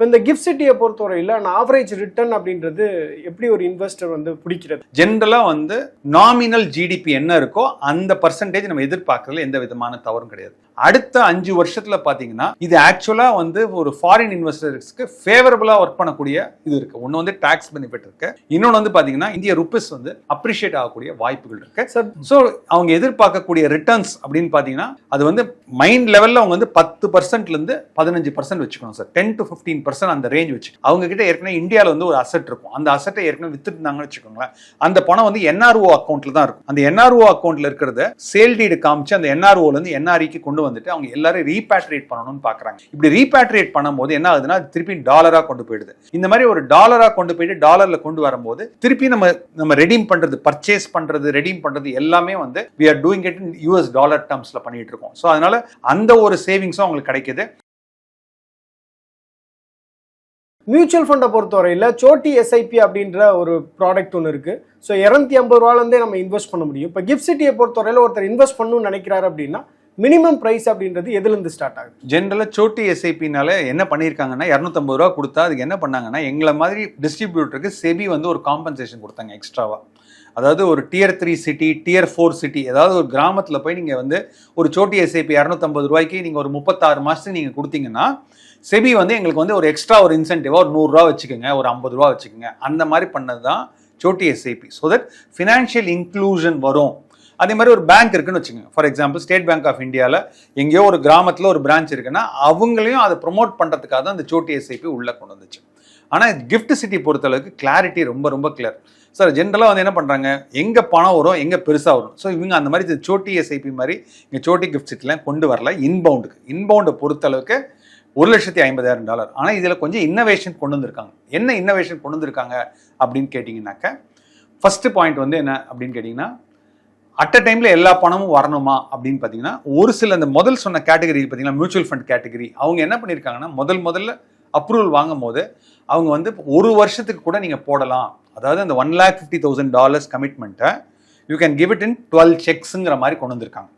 இப்போ இந்த கிஃப்ட் சிட்டியை பொறுத்தவரையில் நான் ஆவரேஜ் ரிட்டர்ன் அப்படின்றது எப்படி ஒரு இன்வெஸ்டர் வந்து பிடிக்கிறது? ஜென்ரலா வந்து நாமினல் ஜிடிபி என்ன இருக்கோ அந்த பர்சன்டேஜ் நம்ம எதிர்பார்க்கறதுல எந்த விதமான தவறும் கிடையாது. அடுத்த அஞ்சு வருஷத்துல பாத்தீங்கன்னா இது ஆக்சுவலா வந்து ஒரு ஃபாரின் இன்வெஸ்டர்ஸ்க்கு ஃபேவரபிளா ஒர்க் பண்ணக்கூடிய இது இருக்கு. ஒன்னு வந்து டாக்ஸ் பெனிஃபிட் இருக்கு. இன்னொன்னு வந்து பாத்தீங்கன்னா இந்திய ருபீஸ் வந்து அப்ரிஷியேட் ஆகக்கூடிய வாய்ப்புகள் இருக்கு. சார் ஸோ அவங்க எதிர்பார்க்கக்கூடிய ரிட்டர்ன்ஸ் அப்படின்னு பார்த்தீங்கன்னா அது வந்து மைண்ட் லெவலில் அவங்க வந்து பத்து பர்சன்ட்லேருந்து பதினஞ்சு பர்சன்ட் வச்சுக்கணும் sir ten to fifteen percent அந்த ரேஞ்ச் வச்சு. அவங்க கிட்ட ஏற்கனவே இந்தியாவில் வந்து ஒரு அசெட் இருக்கும். அந்த அசெட்டை ஏற்கனவே வித்துருந்தாங்கன்னு வச்சுக்கோங்களேன். அந்த பணம் வந்து என்ஆர்ஓ அக்கௌண்ட்ல தான் இருக்கும். அந்த என்ஆர்ஓ அக்கௌண்ட்ல இருக்கிறத சேல் டீடு காமிச்சு அந்த NRO ல இருந்து என்ஆர்இக்கு கொண்டு வந்துட்டு அவங்க எல்லாரும் ரீபேட்ரியேட் பண்ணணும்னு பார்க்குறாங்க இப்படி ரீபேட்ரியேட் பண்ணும்போது என்ன ஆகுதுன்னா திருப்பி டாலராக கொண்டு போயிடுது. இந்த மாதிரி ஒரு டாலராக கொண்டு போயிட்டு டாலர்ல கொண்டு வரும்போது திருப்பி நம்ம நம்ம ரெடீம் பண்றது பர்ச்சேஸ் பண்றது ரெடீம் பண்றது எல்லாமே வந்து we are doing it in US dollar டேர்ம்ஸ்ல பண்ணிட்டு இருக்கோம். ஸோ அதனால அந்த ஒரு சேவிங்ஸும் அவங்களுக்கு கிடைக்குது. மியூச்சுவல் ஃபண்டை பொறுத்தவரையில் சோட்டி எஸ்ஐபி அப்படின்ற ஒரு ப்ராடக்ட் ஒன்று இருக்குது ஸோ இரநூத்தி ஐம்பது ரூபாலேருந்தே நம்ம இன்வெஸ்ட் பண்ண முடியும். இப்போ கிஃப்ட் சிட்டியை பொறுத்தவரையில் ஒருத்தர் இன்வெஸ்ட் பண்ணணும்னு நினைக்கிறாரு அப்படின்னா மினிமம் ப்ரைஸ் அப்படின்றது எதுலேருந்து ஸ்டார்ட் ஆகுது? ஜென்ரலாக சோட்டி எஸ்ஐபினால என்ன பண்ணியிருக்காங்கன்னா இரநூத்தம்பது ரூபா கொடுத்தா அதுக்கு என்ன பண்ணாங்கன்னா எங்களை மாதிரி டிஸ்ட்ரிபியூட்டருக்கு செபி வந்து ஒரு காம்பன்சேஷன் கொடுத்தாங்க எக்ஸ்ட்ராவாக அதாவது ஒரு tier three city tier four city ஏதாவது ஒரு கிராமத்தில் போய் நீங்கள் வந்து ஒரு சோட்டி எஸ்ஐபி இரநூத்தம்பது ரூபாய்க்கு நீங்கள் ஒரு முப்பத்தாறு மாதத்துக்கு நீங்கள் கொடுத்தீங்கன்னா செபி வந்து எங்களுக்கு வந்து ஒரு எக்ஸ்ட்ரா ஒரு இன்சென்டிவாக ஒரு நூறுரூவா வச்சுக்கோங்க ஒரு ஐம்பது ரூபா வச்சுக்கோங்க. அந்த மாதிரி பண்ணது தான் Chhoti SIP so that financial inclusion வரும். அதே மாதிரி ஒரு பேங்க் இருக்குன்னு வச்சுக்கோங்க. For example state bank of இந்தியாவில் எங்கேயோ ஒரு கிராமத்தில் ஒரு பிரான்ச் இருக்குன்னா அவங்களையும் அதை ப்ரொமோட் பண்ணுறதுக்காக தான் அந்த சோட்டி எஸ்ஐபி உள்ளே கொண்டு வந்துச்சு. ஆனால் கிஃப்ட் சிட்டி பொறுத்தளவுக்கு கிளாரிட்டி ரொம்ப ரொம்ப கிளியர் சார் ஜென்ரலாக வந்து என்ன பண்ணுறாங்க எங்கே பணம் வரும் எங்கே பெருசாக வரும்? ஸோ இவங்க அந்த மாதிரி இந்த சோட்டி எஸ்ஐபி மாதிரி இங்கே சோட்டி கிஃப்ட் சிட்டிலாம் கொண்டு வரல இன்பவுண்டுக்கு இன்பவுண்டை பொறுத்தளவுக்கு ஒரு லட்சத்தி ஐம்பதாயிரம் டாலர் ஆனால் இதில் கொஞ்சம் இன்னோவேஷன் கொண்டு வந்திருக்காங்க. என்ன இன்னோவேஷன் கொண்டு வந்திருக்காங்க அப்படின்னு கேட்டிங்கனாக்க ஃபஸ்ட்டு பாயிண்ட் வந்து என்ன அப்படின்னு கேட்டிங்கன்னா அட் அ டைமில் எல்லா பணமும் வரணுமா அப்படின்னு பார்த்தீங்கன்னா ஒரு சில இந்த முதல் சொன்ன கேட்டகரி பார்த்தீங்கன்னா மியூச்சுவல் ஃபண்ட் கேட்டகரி அவங்க என்ன பண்ணியிருக்காங்கன்னா முதல் முதல்ல அப்ரூவல் வாங்கும் போது அவங்க வந்து ஒரு வருஷத்துக்கு கூட நீங்கள் போடலாம். அதாவது அந்த one lakh fifty thousand dollars கமிட்மெண்ட்டை you can give it in twelve செக்ஸுங்கிற மாதிரி கொண்டு வந்திருக்காங்க.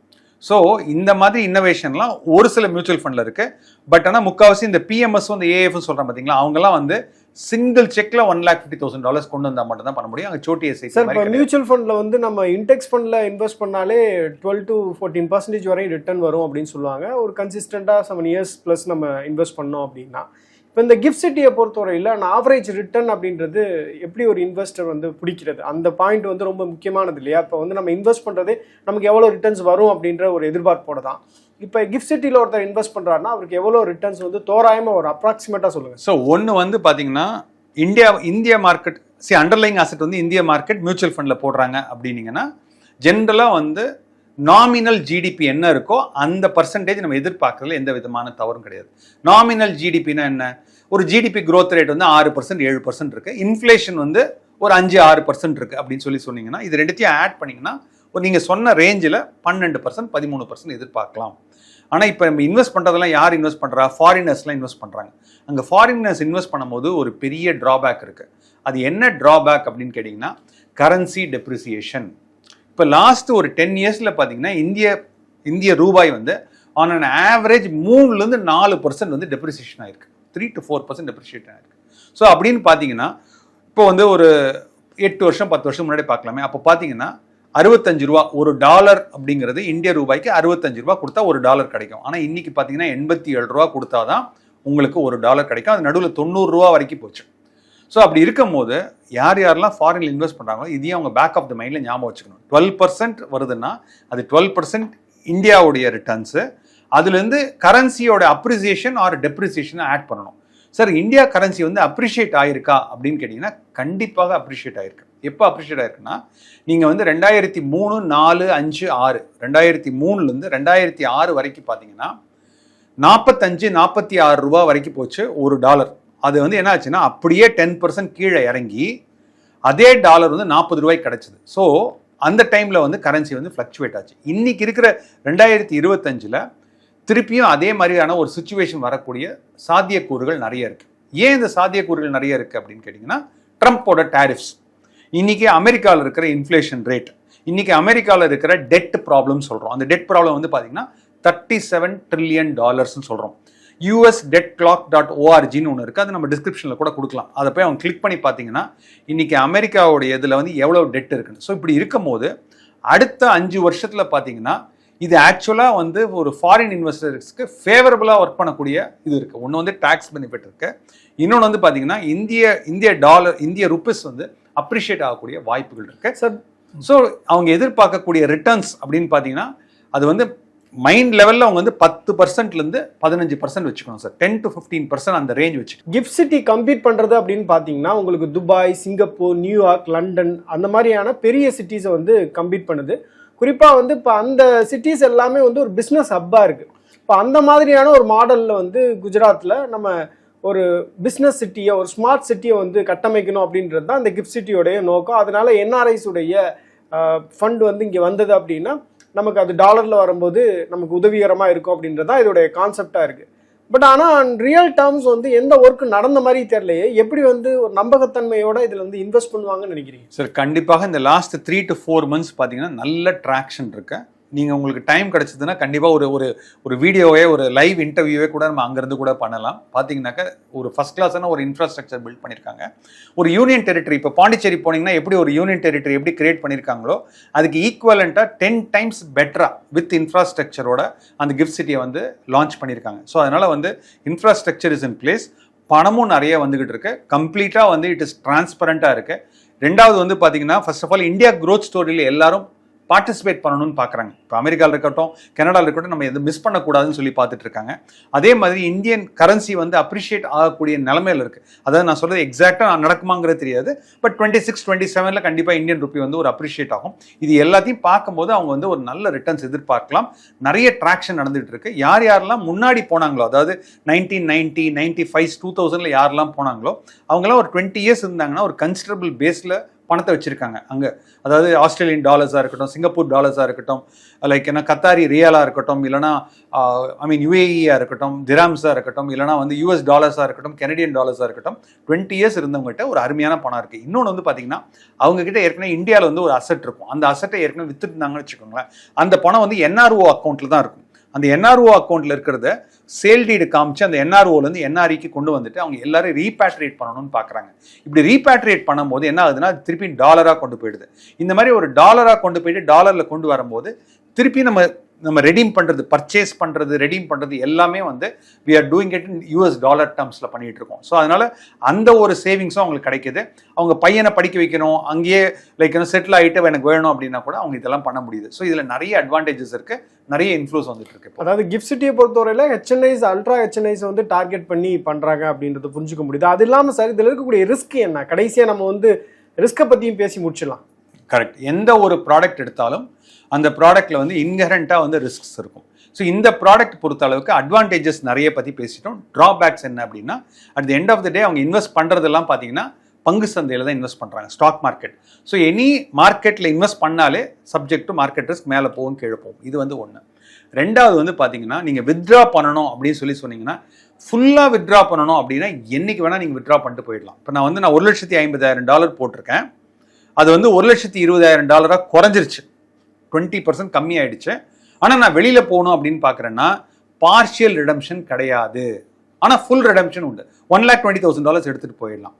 ஸோ இந்த மாதிரி இன்னோவேஷன்லாம் ஒரு சில மியூச்சுவல் ஃபண்டில் இருக்குது பட் ஆனால் முக்கால்வாசி இந்த பிஎம்எஸ் இந்த ஏஎஃப்னு சொல்கிறேன் பார்த்தீங்களா அவங்கலாம் வந்து single செக்ல one lakh fifty thousand dollars கொண்டு வந்தால் மட்டும் தான் பண்ண முடியும். அங்கே சோட்டி எஸ்ஐ சார் இப்போ மியூச்சுவல் ஃபண்டில் வந்து நம்ம இன்டெக்ஸ் ஃபண்டில் இன்வெஸ்ட் பண்ணாலே டுவெல் டு ஃபோர்டீன் பர்சன்டேஜ் வரையும் ரிட்டர்ன் வரும் அப்படின்னு சொல்லுவாங்க. ஒரு கன்சிஸ்டண்டாக செவன் இயர்ஸ் ப்ளஸ் நம்ம இன்வெஸ்ட் பண்ணோம் அப்படின்னா. இப்போ இந்த கிஃப்ட் சிட்டியை பொறுத்தவரையில் நான் ஆவரேஜ் ரிட்டர்ன் அப்படின்றது எப்படி ஒரு இன்வெஸ்டர் வந்து பிடிக்கிறது? அந்த பாயிண்ட் வந்து ரொம்ப முக்கியமானது இல்லையா? இப்போ வந்து நம்ம இன்வெஸ்ட் பண்ணுறதே நமக்கு எவ்வளோ ரிட்டர்ன்ஸ் வரும் அப்படின்ற ஒரு எதிர்பார்ப்போட தான். இப்போ கிஃப்ட் சிட்டியில் ஒருத்தர் இன்வெஸ்ட் பண்ணுறாருன்னா அவருக்கு எவ்வளோ ரிட்டர்ன்ஸ் வந்து தோராயமாக ஒரு அப்ராக்சிமேட்டாக சொல்லுங்கள் ஸோ ஒன்று வந்து பார்த்தீங்கன்னா இந்தியா இந்திய மார்க்கெட் சி அண்டர்லைங் அசெட் வந்து இந்திய மார்க்கெட் மியூச்சுவல் ஃபண்டில் போடுறாங்க அப்படின்னீங்கன்னா ஜென்ரலாக வந்து நாமினல் ஜிடிபி என்ன இருக்கோ அந்த பர்சன்டேஜ் நம்ம எதிர்பார்க்கறதுல எந்த விதமான தவறும் கிடையாது. நாமினல் ஜிடிபினா என்ன? ஒரு ஜிடிபி க்ரோத் ரேட் வந்து ஆறு பர்சன்ட் ஏழு பர்சன்ட் இருக்குது இன்ஃப்ளேஷன் வந்து ஒரு அஞ்சு ஆறு பர்சன்ட் இருக்குது அப்படின்னு சொல்லி சொன்னீங்கன்னா இது ரெண்டுத்தையும் ஆட் பண்ணிங்கன்னா ஒரு நீங்கள் சொன்ன ரேஞ்சில் பன்னெண்டு பர்சன்ட் பதிமூணு பர்சன்ட் எதிர்பார்க்கலாம். ஆனால் இப்போ நம்ம இன்வெஸ்ட் பண்ணுறதெல்லாம் யார் இன்வெஸ்ட் பண்ணுறா ஃபாரினர்ஸ்லாம் இன்வெஸ்ட் பண்ணுறாங்க அங்கே ஃபாரினர்ஸ் இன்வெஸ்ட் பண்ணும்போது ஒரு பெரிய ட்ராபேக் இருக்குது அது என்ன ட்ராபேக் அப்படின்னு கேட்டிங்கன்னா கரன்சி டெப்ரிசியேஷன் இப்போ லாஸ்ட் ஒரு டென் இயர்ஸில் பார்த்தீங்கன்னா இந்திய இந்திய ரூபாய் வந்து ஆன் அன் ஆவரேஜ் மூணுலேருந்து நாலு பர்சன்ட் வந்து டெப்ரிசியேஷன் ஆயிருக்கு. Three to four percent depreciate ஆயிருக்கு. ஸோ அப்படின்னு பார்த்தீங்கன்னா இப்போ வந்து ஒரு எட்டு வருஷம் பத்து வருஷம் முன்னாடி பார்க்கலாமே அப்போ பார்த்தீங்கன்னா அறுபத்தஞ்சு ரூபா ஒரு டாலர் அப்படிங்கிறது இந்திய ரூபாய்க்கு அறுபத்தஞ்சு ரூபா கொடுத்தா ஒரு டாலர் கிடைக்கும். ஆனால் இன்னைக்கு பார்த்தீங்கன்னா எண்பத்தி ஏழு ரூபா கொடுத்தா தான் உங்களுக்கு ஒரு டாலர் கிடைக்கும். அது நடுவில் தொண்ணூறு ரூபா வரைக்கும் போச்சு. ஸோ அப்படி இருக்கும்போது யார் யாரெல்லாம் ஃபாரினில் இன்வெஸ்ட் பண்ணுறாங்களோ இதையும் அவங்க பேக் ஆஃப் த மைண்டில் ஞாபகம் வச்சுக்கணும். டுவெல் பர்சன்ட் வருதுன்னா அது டுவெல் பர்சன்ட் இந்தியாவுடைய ரிட்டர்ன்ஸு அதுலேருந்து கரன்சியோட அப்ரிசியேஷன் ஆர் டெப்ரிசியேஷனை ஆட் பண்ணணும். சார் இந்தியா கரன்சி வந்து அப்ரிஷியேட் ஆயிருக்கா அப்படின்னு கேட்டிங்கன்னா கண்டிப்பாக அப்ரிஷியேட் ஆயிருக்கு. எப்போ அப்ரிஷியேட் ஆயிருக்குன்னா நீங்கள் வந்து ரெண்டாயிரத்தி மூணு நாலு அஞ்சு ஆறு ரெண்டாயிரத்தி மூணுலேருந்து ரெண்டாயிரத்தி ஆறு வரைக்கும் பார்த்தீங்கன்னா நாற்பத்தஞ்சு நாற்பத்தி ஆறு ரூபா வரைக்கும் போச்சு ஒரு டாலர் அது வந்து என்ன ஆச்சுன்னா அப்படியே டென் பர்சன்ட் கீழே இறங்கி அதே டாலர் வந்து நாற்பது ரூபாய்க்கு கிடச்சிது. ஸோ அந்த டைமில் வந்து கரன்சி வந்து ஃப்ளக்சுவேட் ஆச்சு. இன்றைக்கி இருக்கிற ரெண்டாயிரத்தி இருபத்தஞ்சில் திருப்பியும் அதே மாதிரியான ஒரு சுச்சுவேஷன் வரக்கூடிய சாத்தியக்கூறுகள் நிறைய இருக்கு. ஏன் இந்த சாத்தியக்கூறுகள் நிறைய இருக்கு அப்படின்னு கேட்டிங்கன்னா ட்ரம்ப்போட டேரிஃப்ஸ் இன்னைக்கு அமெரிக்காவில் இருக்கிற இன்ஃப்ளேஷன் ரேட் இன்னைக்கு அமெரிக்காவில் இருக்கிற டெட் ப்ராப்ளம் சொல்கிறோம் அந்த டெட் ப்ராப்ளம் வந்து பார்த்தீங்கன்னா தேர்ட்டி செவன் ட்ரில்லியன் டாலர்ஸ்னு சொல்கிறோம் யூஎஸ் டெட் கிளாக் டாட் ஓஆர்ஜின்னு ஒன்று இருக்குது அது நம்ம டிஸ்கிரிப்ஷனில் கூட கொடுக்கலாம். அதை போய் அவங்க கிளிக் பண்ணி பார்த்தீங்கன்னா இன்னைக்கு அமெரிக்காவுடைய இதில் வந்து எவ்வளோ டெட் இருக்குன்னு. ஸோ இப்படி இருக்கும் போது அடுத்த அஞ்சு வருஷத்தில் பார்த்தீங்கன்னா இது ஆக்சுவலாக வந்து ஒரு ஃபாரின் இன்வெஸ்டர்ஸ்க்கு ஃபேவரபுளாக ஒர்க் பண்ணக்கூடிய இது இருக்குது ஒன்று வந்து டேக்ஸ் பெனிஃபிட் இருக்கு. இன்னொன்று வந்து பார்த்தீங்கன்னா இந்திய இந்திய டாலர் இந்திய ருப்பீஸ் வந்து அப்ரிஷியேட் ஆகக்கூடிய வாய்ப்புகள் இருக்கு. சார் ஸோ அவங்க எதிர்பார்க்கக்கூடிய ரிட்டர்ன்ஸ் அப்படின்னு பார்த்தீங்கன்னா அது வந்து மைண்ட் லெவலில் அவங்க வந்து பத்து பர்சன்ட்லேருந்து பதினஞ்சு பர்சன்ட் வச்சுக்கணும் sir ten to fifteen percent அந்த ரேஞ்ச் வச்சுக்கணும். கிஃப்ட் சிட்டி கம்பீட் பண்றது அப்படின்னு பாத்தீங்கன்னா உங்களுக்கு துபாய் சிங்கப்பூர் நியூயார்க் லண்டன் அந்த மாதிரியான பெரிய சிட்டிஸை வந்து கம்பீட் பண்ணுது. குறிப்பாக வந்து இப்போ அந்த சிட்டிஸ் எல்லாமே வந்து ஒரு பிஸ்னஸ் ஹப்பாக இருக்குது இப்போ அந்த மாதிரியான ஒரு மாடலில் வந்து குஜராத்தில் நம்ம ஒரு பிஸ்னஸ் சிட்டியை ஒரு ஸ்மார்ட் சிட்டியை வந்து கட்டமைக்கணும் அப்படின்றது தான் அந்த கிஃப்ட் சிட்டியோடைய நோக்கம். அதனால என்ஆர்ஐஸ் உடைய ஃபண்ட் வந்து இங்கே வந்தது அப்படின்னா நமக்கு அது டாலரில் வரும்போது நமக்கு உதவிகரமாக இருக்கும் அப்படின்றது தான் இதோடைய கான்செப்டாக இருக்குது பட் ஆனால் ரியல் டேர்ம்ஸ் வந்து எந்த ஒர்க் நடந்த மாதிரி தெரியலையே. எப்படி வந்து ஒரு நம்பகத்தன்மையோட இதில் வந்து இன்வெஸ்ட் பண்ணுவாங்கன்னு நினைக்கிறீங்க? சார் கண்டிப்பாக இந்த last three to four months பார்த்தீங்கன்னா நல்ல ட்ராக்ஷன் இருக்கு. நீங்கள் உங்களுக்கு டைம் கிடச்சிதுன்னா கண்டிப்பாக ஒரு ஒரு ஒரு வீடியோவே ஒரு லைவ் இன்டர்வியூவே கூட நம்ம அங்கேருந்து கூட பண்ணலாம். பார்த்தீங்கன்னாக்கா ஒரு ஃபஸ்ட் கிளாஸான ஒரு இன்ஃப்ராஸ்ட்ரக்சர் பில்ட் பண்ணியிருக்காங்க ஒரு யூனியன் டெரிட்டரி இப்போ பாண்டிச்சேரி போனீங்கன்னா எப்படி ஒரு யூனியன் டெரிட்டரி எப்படி கிரியேட் பண்ணியிருக்காங்களோ அதுக்கு ஈக்குவலண்ட்டாக டென் டைம்ஸ் பெட்டராக வித் இன்ஃப்ராஸ்ட்ரக்சரோட அந்த கிஃப்ட் சிட்டியை வந்து லான்ச் பண்ணியிருக்காங்க ஸோ அதனால் வந்து இன்ஃப்ராஸ்ட்ரக்சர் இஸ் இன் பிளேஸ் பணமும் நிறைய வந்துக்கிட்டு இருக்கு. கம்ப்ளீட்டாக வந்து இட் இஸ் டிரான்ஸ்பரண்ட்டாக இருக்குது ரெண்டாவது வந்து பார்த்தீங்கன்னா first of all India growth ஸ்டோரியில் எல்லாரும் பார்ட்டிசிபேட் பண்ணணும்னு பார்க்குறாங்க. இப்போ அமெரிக்காவில் இருக்கட்டும் கனடாவில் இருக்கட்டும் நம்ம எது மிஸ் பண்ணக்கூடாதுன்னு சொல்லி பார்த்துட்டு இருக்காங்க. அதே மாதிரி இந்தியன் கரன்சி வந்து அப்ரிஷியேட் ஆகக்கூடிய நிலமையில இருக்குது அதாவது நான் சொல்கிறது எக்ஸாக்டாக நடக்குமாங்கிறது தெரியாது. பட் டுவெண்ட்டி சிக்ஸ் டுவெண்ட்டி செவனில் கண்டிப்பாக இந்தியன் ருப்பி வந்து ஒரு அப்ரிஷியேட் ஆகும். இது எல்லாத்தையும் பார்க்கும்போது அவங்க வந்து ஒரு நல்ல ரிட்டர்ன்ஸ் எதிர்பார்க்கலாம். நிறைய ட்ராக்ஷன் நடந்துகிட்டு இருக்கு. யார் யாரெல்லாம் முன்னாடி போனாங்களோ அதாவது nineteen ninety ninety five two தௌசண்டில் யாரெல்லாம் போனாங்களோ அவங்களாம் ஒரு டுவெண்ட்டி இயர்ஸ் இருந்தாங்கன்னா ஒரு கன்சிடரபிள் பேஸில் பணத்தை வச்சுருக்காங்க. அங்கே அதாவது ஆஸ்திரேலியன் டாலர்ஸாக இருக்கட்டும் சிங்கப்பூர் டாலர்ஸாக இருக்கட்டும் லைக் என்ன கத்தாரி ரியாலாக இருக்கட்டும் இல்லைனா ஐ மீன் யூஏஇயாக இருக்கட்டும் திராம்ஸாக இருக்கட்டும் இல்லைனா வந்து யூஎஸ் டாலர்ஸாக இருக்கட்டும் கெனடியன் டாலர்ஸாக இருக்கட்டும் டுவெண்ட்டி இயர்ஸ் இருந்தவங்ககிட்ட ஒரு அருமையான பணம் இருக்குது இன்னொன்று வந்து பார்த்தீங்கன்னா அவங்கக்கிட்ட ஏற்கனவே இந்தியாவில் வந்து ஒரு அசெட் இருக்கும். அந்த அசெட்டை ஏற்கனவே வித்துருந்தாங்கன்னு வச்சுக்கோங்களேன். அந்த பணம் வந்து என்ஆர்ஓ அக்கௌண்ட்டில் தான் இருக்கும். அந்த என்ஆர்ஓ அக்கௌண்ட்டில் இருக்கிறத சேல் டீடு காமிச்சு அந்த என்ஆர்ஓலேருந்து என்ஆர்இக்கு கொண்டு வந்துட்டு அவங்க எல்லாரும் ரீபேட்ரியேட் பண்ணணும்னு பார்க்குறாங்க இப்படி ரீபேட்ரியேட் பண்ணும்போது என்ன ஆகுதுன்னா திருப்பி டாலராக கொண்டு போயிடுது. இந்த மாதிரி ஒரு டாலராக கொண்டு போயிட்டு டாலரில் கொண்டு வரும்போது திருப்பி நம்ம நம்ம ரெடீம் பண்ணுறது பர்ச்சேஸ் பண்ணுறது ரெடீம் பண்ணுறது எல்லாமே வந்து we are doing it in US dollar டேர்ம்ஸில் பண்ணிகிட்டு இருக்கோம். ஸோ அதனால அந்த ஒரு சேவிங்ஸும் அவங்களுக்கு கிடைக்கிது. அவங்க பையனை படிக்க வைக்கணும் அங்கேயே லைக் செட்டில் ஆகிட்டு எனக்கு வேணும் அப்படின்னா கூட அவங்க இதெல்லாம் பண்ண முடியுது. ஸோ இதில் நிறைய அட்வான்டேஜஸ் இருக்குது நிறைய இன்ஃப்ளூஸ் வந்துட்டு இருக்கு அதாவது கிஃப்ட் சிட்டியை பொறுத்தவரையில் ஹெச்என்ஐஸ் அல்ட்ரா ஹெச்என்ஐஸ் வந்து டார்கெட் பண்ணி பண்ணுறாங்க அப்படின்றத புரிஞ்சுக்க முடியுது. அது இல்லாமல் சார் இதில் இருக்கக்கூடிய ரிஸ்க் என்ன? கடைசியாக நம்ம வந்து ரிஸ்க்கை பற்றியும் பேசி முடிச்சிடலாம். கரெக்ட் எந்த ஒரு ப்ராடக்ட் எடுத்தாலும் அந்த ப்ராடக்ட்ல வந்து இன்ஹரண்ட்டாக வந்து ரிஸ்க்ஸ் இருக்கும். ஸோ இந்த ப்ராடக்ட் பொறுத்த அளவுக்கு அட்வான்டேஜஸ் நிறைய பற்றி பேசிட்டோம். ட்ராபேக்ஸ் என்ன அப்படின்னா at the end of the day அவங்க இன்வெஸ்ட் பண்ணுறதெல்லாம் பார்த்தீங்கன்னா பங்கு சந்தையில் தான் இன்வெஸ்ட் பண்ணுறாங்க ஸ்டாக் மார்க்கெட் ஸோ எனி மார்க்கெட்டில் இன்வெஸ்ட் பண்ணாலே சப்ஜெக்ட் டு மார்க்கெட் ரிஸ்க் மேலே போகும் கீழே போகும். இது வந்து ஒன்று ரெண்டாவது வந்து பார்த்தீங்கன்னா நீங்கள் வித்ட்ரா பண்ணணும் அப்படின்னு சொல்லி சொன்னீங்கன்னா ஃபுல்லாக வித்ட்ரா பண்ணணும் அப்படின்னா என்னைக்கு வேணால் நீங்கள் வித்ட்ரா பண்ணிட்டு போயிடலாம். இப்போ நான் வந்து நான் ஒரு லட்சத்தி ஐம்பதாயிரம் டாலர் போட்டிருக்கேன். அது வந்து ஒரு லட்சத்தி இருபதாயிரம் டாலராக குறைஞ்சிருச்சு. டுவெண்ட்டி பர்சன்ட் கம்மியாயிடுச்சு. ஆனால் நான் வெளியில் போகணும் அப்படின்னு பார்க்குறேன்னா பார்ஷியல் ரிடம்ஷன் கிடையாது. ஆனால் ஃபுல் ரிடம்ஷன் உண்டு. One lakh twenty thousand dollars எடுத்துகிட்டு போயிடலாம்.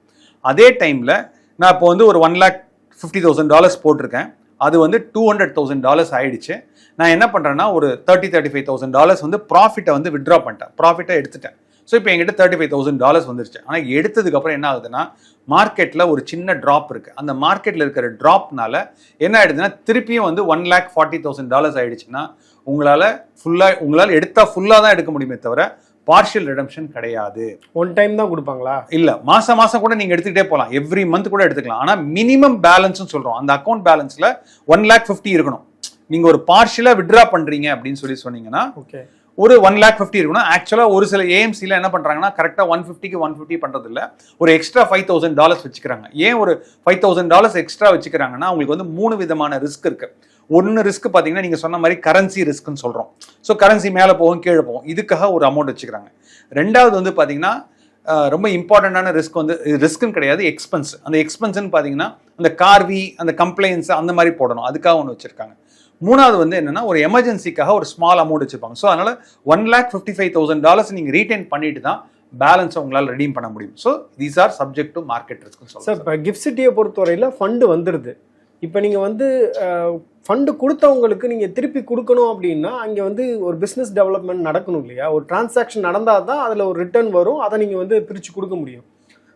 அதே டைமில் நான் இப்போ வந்து ஒரு one lakh fifty thousand dollars போட்டிருக்கேன். அது வந்து டூ ஹண்ட்ரட் தௌசண்ட் டாலர்ஸ் ஆயிடுச்சு. நான் என்ன பண்ணுறேன்னா ஒரு thirty thirty five thousand dollars வந்து ப்ராஃபிட்டை வந்து விட்ரா பண்ணிட்டேன். ப்ராஃபிட்டை எடுத்துட்டேன். ஸோ இப்போ என்கிட்ட தேர்ட்டி ஃபைவ் தௌசண்ட் டாலர்ஸ் வந்துருச்சு ஆனால் எடுத்ததுக்கப்புறம் என்ன ஆகுதுன்னா மார்க்கெட்டில் ஒரு சின்ன ட்ராப் இருக்குது அந்த மார்க்கெட்டில் இருக்கிற ட்ராப்னால என்ன ஆயிடுதுன்னா திருப்பியும் வந்து one lakh forty thousand dollars ஆயிடுச்சுன்னா உங்களால் ஃபுல்லாக உங்களால் எடுத்தால் ஃபுல்லாக தான் எடுக்க முடியுமே தவிர பார்ஷியல் ரிடம்ஷன் கிடையாது. ஒன் டைம் தான் கொடுப்பாங்களா? இல்ல மாசம் மாசம் கூட நீங்க எடுத்துக்கிட்டே போகலாம் எவ்ரி மந்த் கூட எடுத்துக்கலாம். ஆனா மினிமம் பேலன்ஸ் சொல்றோம். அந்த அக்கௌண்ட் பேலன்ஸ்ல ஒன் லேக் ஃபிஃப்டி இருக்கணும். நீங்க ஒரு பார்ஷியலா வித்ட்ரா பண்றீங்க அப்படின்னு சொல்லி சொன்னீங்கன்னா ஓகே ஒரு ஒன் லேக் ஃபிஃப்டி இருக்கணும். ஆக்சுவலாக ஒரு சில ஏஎம்சியில் என்ன பண்ணுறாங்கன்னா கரெக்டாக ஒன் ஃபிஃப்டிக்கு ஒன் ஃபிஃப்டி பண்ணுறதில்ல ஒரு எக்ஸ்ட்ரா ஃபைவ் தௌசண்ட் டாலர்ஸ் வச்சுக்கிறாங்க. ஏன் ஒரு ஃபைவ் தௌசண்ட் டாலர்ஸ் எக்ஸ்ட்ரா வச்சுக்கிறாங்கன்னா அவங்களுக்கு வந்து மூணு விதமான ரிஸ்க் இருக்குது ஒன்று ரிஸ்க் பார்த்தீங்கன்னா நீங்கள் சொன்ன மாதிரி கரன்சி ரிஸ்க்னு சொல்கிறோம் ஸோ கரன்சி மேலே போகும் கீழே போகும். இதுக்காக ஒரு அமௌண்ட் வச்சுக்கிறாங்க. ரெண்டாவது வந்து பார்த்தீங்கன்னா ரொம்ப இம்பார்ட்டண்ட்டான ரிஸ்க் வந்து ரிஸ்க்குன்னு கிடையாது எக்ஸ்பென்ஸ் அந்த எக்ஸ்பென்ஸ்ன்னு பார்த்தீங்கன்னா அந்த கார்வி அந்த கம்ப்ளைண்ட்ஸ் அந்த மாதிரி போடணும். அதுக்காக ஒன்று வச்சுருக்காங்க. மூணாவது வந்து என்னன்னா ஒரு எமர்ஜென்சிக்காக ஒரு ஸ்மால் அமௌண்ட் வச்சுப்பாங்க ஸோ அதனால one lakh fifty five thousand dollars நீங்கள் ரீட்டைன் பண்ணிட்டு தான் பேலன்ஸ் உங்களால் ரெடீம் பண்ண முடியும். So these are subject to market risk sir இப்போ கிஃப்ட் சிட்டியை பொறுத்தவரையில் ஃபண்டு வந்துடுது இப்போ நீங்கள் வந்து ஃபண்டு கொடுத்தவங்களுக்கு நீங்கள் திருப்பி கொடுக்கணும் அப்படின்னா அங்கே வந்து ஒரு பிஸ்னஸ் டெவலப்மெண்ட் நடக்கணும் இல்லையா? ஒரு டிரான்சாக்ஷன் நடந்தால் தான் அதில் ஒரு ரிட்டர்ன் வரும். அதை நீங்கள் வந்து பிரித்து கொடுக்க முடியும்.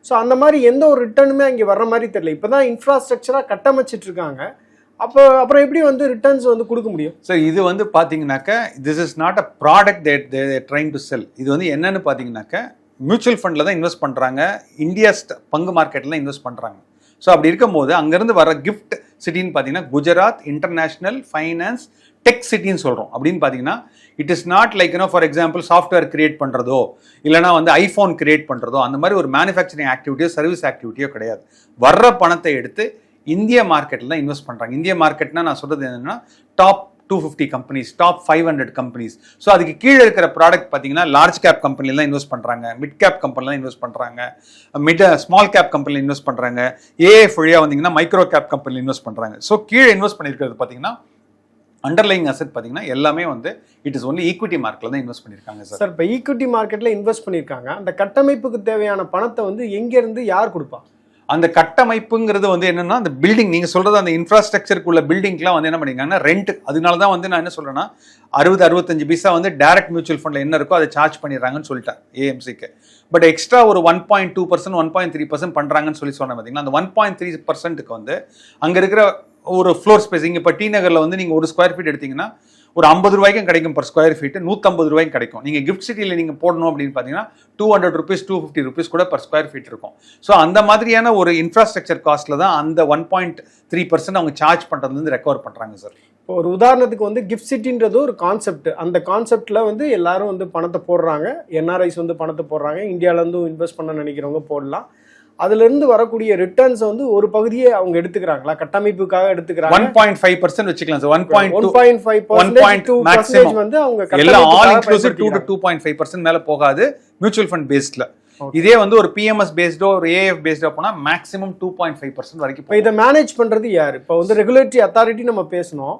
ஸோ அந்த மாதிரி எந்த ஒரு ரிட்டர்னுமே அங்கே வர்ற மாதிரி தெரியல. இப்போ தான் இன்ஃப்ராஸ்ட்ரக்சராக கட்டமைச்சிட்ருக்காங்க இருக்காங்க. அப்போ அப்புறம் எப்படி வந்து ரிட்டர்ன்ஸ் வந்து கொடுக்க முடியும்? சார் இது வந்து பார்த்தீங்கன்னாக்க this is not a product that they trying to sell இது வந்து என்னன்னு பார்த்தீங்கன்னாக்க மியூச்சுவல் ஃபண்டில் தான் இன்வெஸ்ட் பண்ணுறாங்க இந்தியா பங்கு மார்க்கெட்டில் தான் இன்வெஸ்ட் பண்ணுறாங்க ஸோ அப்படி இருக்கும்போது அங்கேருந்து வர கிஃப்ட் சிட்டின்னு பார்த்தீங்கன்னா குஜராத் இன்டர்நேஷ்னல் ஃபைனான்ஸ் டெக் சிட்டின்னு சொல்கிறோம் அப்படின்னு பார்த்தீங்கன்னா it is not like you know for example software create பண்ணுறதோ இல்லைனா வந்து ஐஃபோன் கிரியேட் பண்ணுறதோ அந்த மாதிரி ஒரு மேனுஃபேக்சரிங் ஆக்டிவிட்டியோ சர்வீஸ் ஆக்டிவிட்டியோ கிடையாது. வர்ற பணத்தை எடுத்து இந்திய மார்க்கெட்டில் தான் இன்வெஸ்ட் பண்ணுறாங்க இந்திய மார்க்கெட்னா நான் சொல்கிறது என்னென்னா top two fifty companies top five hundred companies so அதுக்கு கீழே இருக்கிற ப்ராடக்ட் பார்த்தீங்கன்னா லார்ஜ் கேப் கம்பெனியில் தான் இன்வெஸ்ட் பண்ணுறாங்க மிட் கேப் கம்பெனிலாம் இன்வெஸ்ட் பண்ணுறாங்க மிட் ஸ்மால் கேப் கம்பெனியில் இன்வெஸ்ட் பண்ணுறாங்க ஏ வழியாக வந்தீங்கன்னா மைக்ரோ கேப் கம்பெனியில் இன்வெஸ்ட் பண்ணுறாங்க ஸோ கீழே இன்வெஸ்ட் பண்ணியிருக்கிறது பார்த்தீங்கன்னா அண்டர்லைங் அசெட் பார்த்தீங்கன்னா எல்லாமே வந்து இட் இஸ் ஒன்லி ஈக்விட்டி மார்க்கில் தான் இன்வெஸ்ட் பண்ணியிருக்காங்க சார் சார் இப்போ ஈக்விட்டி மார்க்கெட்டில் இன்வெஸ்ட் பண்ணியிருக்காங்க. அந்த கட்டமைப்புக்கு தேவையான பணத்தை வந்து எங்கேருந்து யார் கொடுப்பா? அந்த கட்டமைப்புங்கிறது வந்து என்னன்னா அந்த பில்டிங் நீங்க சொல்றது அந்த இன்ஃப்ராஸ்ட்ரக்சருக்குள்ள பில்டிங்லாம் வந்து என்ன பண்ணிருக்காங்கன்னா ரெண்ட் அதனால தான் வந்து நான் என்ன சொல்றேன்னா அறுபது அறுபத்தஞ்சு பைசா வந்து டைரக்ட் மியூச்சுவல் ஃபண்ட்ல என்ன இருக்கோ அதை சார்ஜ் பண்ணிடுறாங்கன்னு சொல்லிட்டேன் ஏஎம்சிக்கு பட் எக்ஸ்ட்ரா ஒரு one point two percent one point three percent பண்றாங்கன்னு சொல்லி சொன்னேன் பார்த்தீங்கன்னா அந்த ஒன் பாயிண்ட் த்ரீ பர்சன்ட்டுக்கு வந்து அங்க இருக்கிற ஒரு ஃப்ளோர் ஸ்பேஸ் இங்கே இப்போ டி நகரில் வந்து நீங்கள் ஒரு ஸ்கொயர் ஃபீட் எடுத்தீங்கன்னா ஒரு ஐம்பது ரூபாய்க்கும் கிடைக்கும் பர் ஸ்கொயர் ஃபீட் நூற்றம்பது ரூபாய்க்கு கிடைக்கும். நீங்கள் கிஃப்ட் சிட்டியில் நீங்கள் போடணும் அப்படின்னு பார்த்தீங்கன்னா two hundred rupees two fifty rupees கூட பர் ஸ்கொயர் ஃபீட் இருக்கும். ஸோ அந்த மாதிரியான ஒரு இன்ஃப்ராஸ்ட்ரக்சர் காஸ்ட்டில் தான் அந்த ஒன் பாயிண்ட் த்ரீ பர்சன்ட் அவங்க சார்ஜ் பண்ணுறதுலேருந்து ரெக்கவர் பண்ணுறாங்க சார் இப்போ ஒரு உதாரணத்துக்கு வந்து கிஃப்ட் சிட்டின்றது ஒரு கான்செப்ட் அந்த கான்செப்டில் வந்து எல்லாரும் வந்து பணத்தை போடுறாங்க. என்ஆர்ஐஸ் வந்து பணத்தை போடுறாங்க. இந்தியாவிலேருந்து இன்வெஸ்ட் பண்ண நினைக்கிறவங்க போடலாம். அதுல இருந்து வரக்கூடிய ரிட்டர்ன்ஸ் வந்து ஒரு பகுதியை அவங்க எடுத்துக்கிறாங்களா? கட்டமைப்புக்காக எடுத்துக்கிறாங்க. ஒன் பாயிண்ட் ஃபைவ் பர்சன்ட் வச்சுக்கலாம் sir. One point one point five one point two maximum வந்து அவங்க எல்லாம் all inclusive two to. Two point five percent மேலே போகாது. மியூச்சுவல் ஃபண்ட் பேஸ்டில். இதே வந்து ஒரு பிஎம்எஸ் பேஸ்டோ ஒரு ஏஎஃப் பேஸ்டோ போனால் maximum two point five percent வரைக்கும் இப்போ இதை மேனேஜ் பண்றது யார்? இப்போ வந்து ரெகுலேட்டரி அத்தாரிட்டி நம்ம பேசணும்.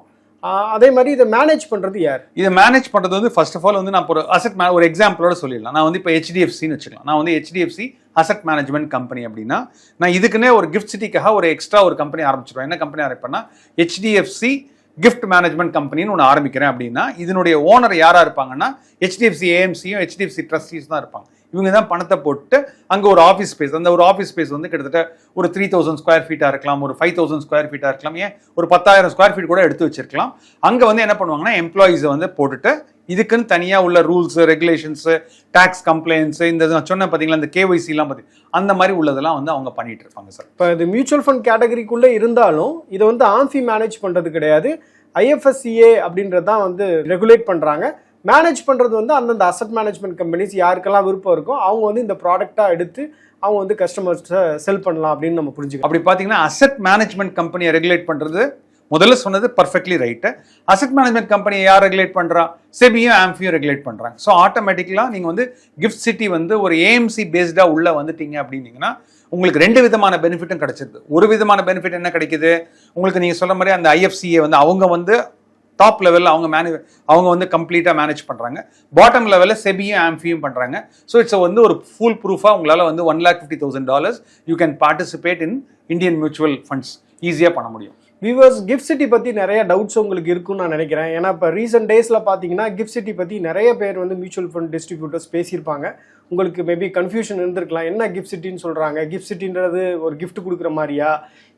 அதே மாதிரி இதை மேனேஜ் பண்றது யார்? இதை மேனேஜ் பண்றது வந்து ஃபர்ஸ்ட் ஆஃப் ஆல் வந்து நான் ஒரு அசட் ஒரு எக்ஸாம்பிளோட சொல்லிடலாம். நான் வந்து இப்போ ஹெச்டிஎஃப்சின்னு வச்சுக்கலாம். நான் வந்து ஹெச்டிஎஃப்சி அசட் மேனேஜ்மெண்ட் கம்பெனி அப்படின்னா நான் இதுக்குன்னே ஒரு கிஃப்ட் சிட்டிக்காக ஒரு எக்ஸ்ட்ரா ஒரு கம்பெனி ஆரம்பிச்சிருவேன். என்ன கம்பெனி ஆரம்பிப்பேன்னா ஹெச்டிஎஃப்சி கிஃப்ட் மேனேஜ்மெண்ட் கம்பெனின்னு ஒன்று ஆரம்பிக்கிறேன் அப்படின்னா இதனுடைய ஓனர் யாராக இருப்பாங்கன்னா ஹெச்டிஎஃப்சி ஏஎம்சியும் ஹெச்டிஎஃப்சி ட்ரஸ்டீஸ் தான் இருப்பாங்க. இவங்க தான் பணத்தை போட்டு அங்கே ஒரு ஆஃபீஸ் ஸ்பேஸ் அந்த ஒரு ஆஃபீஸ் ஸ்பேஸ் வந்து கிட்டத்தட்ட ஒரு த்ரீ தௌசண்ட் ஸ்கொயர் ஃபீட்டாக இருக்கலாம் ஒரு ஃபைவ் தௌசண்ட் ஸ்கொயர் ஃபீட்டாக இருக்கலாம் ஏன் ஒரு பத்தாயிரம் ஸ்கொயர் ஃபீட் கூட எடுத்து வச்சிருக்கலாம். அங்கே வந்து என்ன பண்ணுவாங்கன்னா எம்ப்ளாயீஸை வந்து போட்டுட்டு இதுக்குன்னு தனியாக உள்ள ரூல்ஸ் ரெகுலேஷன்ஸு டேக்ஸ் கம்ப்ளைண்ட்ஸ் இந்த நான் சொன்ன பார்த்தீங்களா இந்த கேஒய்சிலாம் பற்றி அந்த மாதிரி உள்ளதெல்லாம் வந்து அவங்க பண்ணிட்டு இருப்பாங்க சார். இப்போ இது மியூச்சுவல் ஃபண்ட் கேட்டகரிக்குள்ளே இருந்தாலும் இதை வந்து ஆம்ஃபி மேனேஜ் பண்ணுறது கிடையாது. ஐஎஃப்எஸ்சிஏ அப்படின்றது தான் வந்து ரெகுலேட் பண்ணுறாங்க மேனேஜ் பண்ணுறது வந்து அந்தந்த அசட் மேனேஜ்மெண்ட் கம்பெனிஸ் யாருக்கெல்லாம் விருப்பம் இருக்கோ அவங்க வந்து இந்த ப்ராடக்டாக எடுத்து அவங்க வந்து கஸ்டமர்ஸை செல் பண்ணலாம் அப்படின்னு நம்ம புரிஞ்சுக்கலாம். அப்படி பார்த்தீங்கன்னா அசெட் மேனேஜ்மெண்ட் கம்பெனியை ரெகுலேட் பண்ணுறது முதல்ல சொன்னது பர்ஃபெக்ட்லி ரைட்டு அசெட் மேனேஜ்மெண்ட் கம்பெனியை யார் ரெகுலேட் பண்ணுறா செபியும் ஆம்ஃபியும் ரெகுலேட் பண்ணுறாங்க ஸோ ஆட்டோமேட்டிக்கலாக நீங்கள் வந்து கிஃப்ட் சிட்டி வந்து ஒரு ஏஎம்சி பேஸ்டாக உள்ளே வந்துட்டீங்க அப்படின்னீங்கன்னா உங்களுக்கு ரெண்டு விதமான பெனிஃபிட்டும் கிடைச்சிருது. ஒரு விதமான பெனிஃபிட் என்ன கிடைக்குது? உங்களுக்கு நீங்கள் சொல்ற மாதிரி அந்த ஐஎஃப்சியை வந்து அவங்க வந்து டாப் லெவலில் அவங்க மேனே அவங்க வந்து கம்ப்ளீட்டாக மேனேஜ் பண்ணுறாங்க பாட்டம் லெவலில் செபியும் ஆம்ஃபியும் பண்ணுறாங்க ஸோ இட்ஸ் வந்து ஒரு ஃபுல் ப்ரூஃபாக உங்களால் வந்து one lakh fifty thousand dollars you can participate in Indian mutual funds ஈஸியாக பண்ண முடியும். வியூவர்ஸ் கிஃப்ட் சிட்டி பற்றி நிறைய டவுட்ஸ் உங்களுக்கு இருக்குன்னு நான் நினைக்கிறேன். ஏன்னா இப்போ ரீசெண்ட் டேஸில் பார்த்தீங்கன்னா கிஃப்ட் சிட்டி பற்றி நிறைய பேர் வந்து மியூச்சுவல் ஃபண்ட் டிஸ்ட்ரிபியூட்டர்ஸ் பேசியிருப்பாங்க. உங்களுக்கு மேபி கன்ஃபியூஷன் இருந்திருக்கலாம். என்ன கிஃப்ட் சிட்டின்னு சொல்கிறாங்க கிஃப்ட் சிட்டின்றது ஒரு கிஃப்ட் கொடுக்குற மாதிரியா?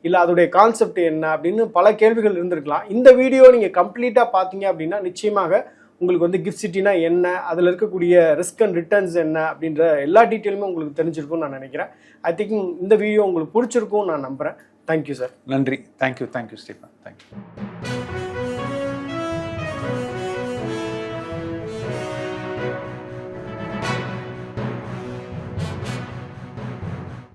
இல்லை அதோடைய கான்செப்ட் என்ன? அப்படின்னு பல கேள்விகள் இருந்திருக்கலாம். இந்த வீடியோ நீங்கள் கம்ப்ளீட்டாக பார்த்தீங்க அப்படின்னா நிச்சயமாக உங்களுக்கு வந்து கிஃப்ட் சிட்டினா என்ன? அதில் இருக்கக்கூடிய ரிஸ்க் அண்ட் ரிட்டர்ன்ஸ் என்ன? அப்படின்ற எல்லா டீட்டெயிலுமே உங்களுக்கு தெரிஞ்சிருக்கும்னு நான் நினைக்கிறேன். ஐ திங்க் இந்த வீடியோ உங்களுக்கு பிடிச்சிருக்கும் நான் நம்புகிறேன் தேங்க்யூ சார் நன்றி. Thank you thank you Stephen thank you